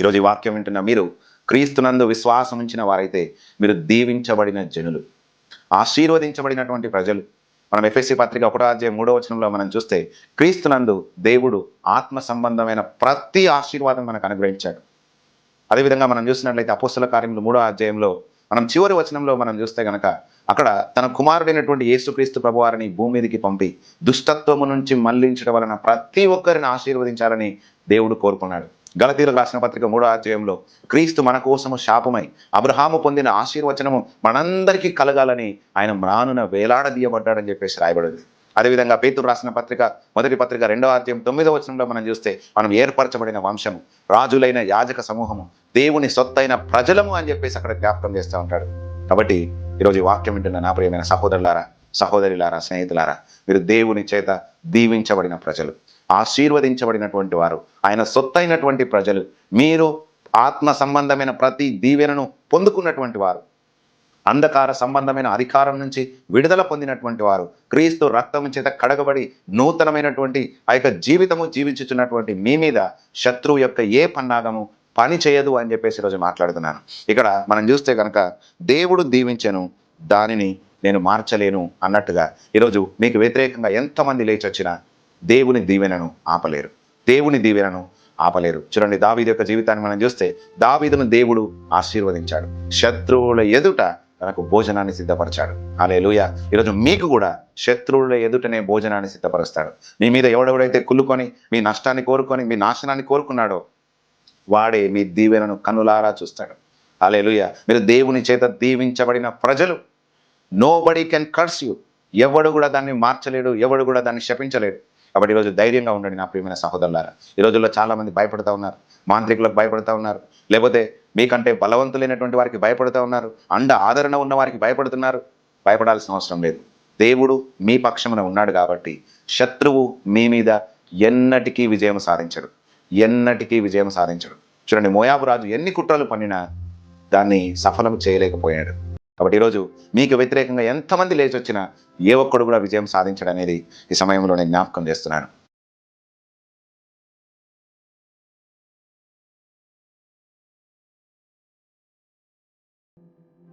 ఈరోజు ఈ వాక్యం వింటున్న మీరు క్రీస్తునందు విశ్వాసం ఉంచిన వారైతే మీరు దీవించబడిన జనులు ఆశీర్వదించబడినటువంటి ప్రజలు. మనం ఎఫ్ఎస్సి పత్రిక ఒకటో అధ్యాయం మూడో వచనంలో మనం చూస్తే క్రీస్తునందు దేవుడు ఆత్మ సంబంధమైన ప్రతి ఆశీర్వాదం మనకు అనుగ్రహించాడు. అదేవిధంగా మనం చూసినట్లయితే అపోస్తుల కార్యములు మూడో అధ్యాయంలో మనం చివరి వచనంలో మనం చూస్తే గనక అక్కడ తన కుమారుడైనటువంటి యేసుక్రీస్తు ప్రభువారిని భూమి మీదకి పంపి దుష్టత్వము నుంచి మళ్ళించడం వలన ప్రతి ఒక్కరిని ఆశీర్వదించాలని దేవుడు కోరుకున్నాడు. గలతీలకు రాసిన పత్రిక మూడో అధ్యాయంలో క్రీస్తు మన కోసము శాపమై అబ్రహాము పొందిన ఆశీర్వచనము మనందరికీ కలగాలని ఆయన మ్రానున వేలాడదీయబడ్డాడని చెప్పేసి రాయబడింది. అదేవిధంగా పేతురు రాసిన పత్రిక మొదటి పత్రిక రెండవ అధ్యాయం తొమ్మిదవ వచనంలో మనం చూస్తే మనం ఏర్పరచబడిన వంశము రాజులైన యాజక సమూహము దేవుని సొత్తైన ప్రజలము అని చెప్పేసి అక్కడ జ్ఞాపకం చేస్తూ ఉంటాడు. కాబట్టి ఈరోజు ఈ వాక్యం వింటున్న నా ప్రియమైన సహోదరులారా సహోదరులారా స్నేహితులారా మీరు దేవుని చేత దీవించబడిన ప్రజలు. ఆశీర్వదించబడినటువంటి వారు. ఆయన సొత్తైనటువంటి ప్రజలు. మీరు ఆత్మ సంబంధమైన ప్రతి దీవెనను పొందుకున్నటువంటి వారు. అంధకార సంబంధమైన అధికారం నుంచి విడుదల పొందినటువంటి వారు. క్రీస్తు రక్తం చేత కడగబడి నూతనమైనటువంటి ఆ యొక్క జీవితము జీవించుచున్నటువంటి మీ మీద శత్రువు యొక్క ఏ పన్నాగము పని చేయదు అని చెప్పేసి ఈరోజు మాట్లాడుతున్నాను. ఇక్కడ మనం చూస్తే కనుక దేవుడు దీవించను దానిని నేను మార్చలేను అన్నట్టుగా ఈరోజు మీకు వ్యతిరేకంగా ఎంతమంది లేచి వచ్చినా దేవుని దీవెనను ఆపలేరు. దేవుని దీవెనను ఆపలేరు. చూడండి దావీదు యొక్క జీవితాన్ని మనం చూస్తే దావీదును దేవుడు ఆశీర్వదించాడు. శత్రువుల ఎదుట తనకు భోజనాన్ని సిద్ధపరిచాడు. అలే లూయ ఈరోజు మీకు కూడా శత్రువుల ఎదుటనే భోజనాన్ని సిద్ధపరుస్తాడు. మీ మీద ఎవడెవడైతే కుల్లుకొని మీ నష్టాన్ని కోరుకొని మీ నాశనాన్ని కోరుకున్నాడో వాడే మీ దీవెనను కనులారా చూస్తాడు. అలే మీరు దేవుని చేత దీవించబడిన ప్రజలు nobody can curse you ఎవడు కూడా దాన్ని మార్చలేడు ఎవడు కూడా దాన్ని శపించలేడు. కాబట్టి ఈరోజు ధైర్యంగా ఉండండి నా ప్రియమైన సహోదరులారా. ఈ రోజుల్లో చాలామంది భయపడతా ఉన్నారు. మాంత్రికులకు భయపడతా ఉన్నారు. లేకపోతే మీకంటే బలవంతులైనటువంటి వారికి భయపడుతూ ఉన్నారు. అండ ఆదరణ ఉన్న వారికి భయపడుతున్నారు. భయపడాల్సిన అవసరం లేదు. దేవుడు మీ పక్షమున ఉన్నాడు కాబట్టి శత్రువు మీ మీద ఎన్నటికీ విజయం సాధించడు. ఎన్నటికీ విజయం సాధించడు. చూడండి మోయాబు రాజు ఎన్ని కుట్రలు పన్నినా దాన్ని సఫలం చేయలేకపోయాడు. కాబట్టి ఈరోజు మీకు వ్యతిరేకంగా ఎంతమంది లేచి వచ్చినా ఏ ఒక్కడు కూడా విజయం సాధించడం అనేది ఈ సమయంలో నేను జ్ఞాపకం చేస్తున్నాను.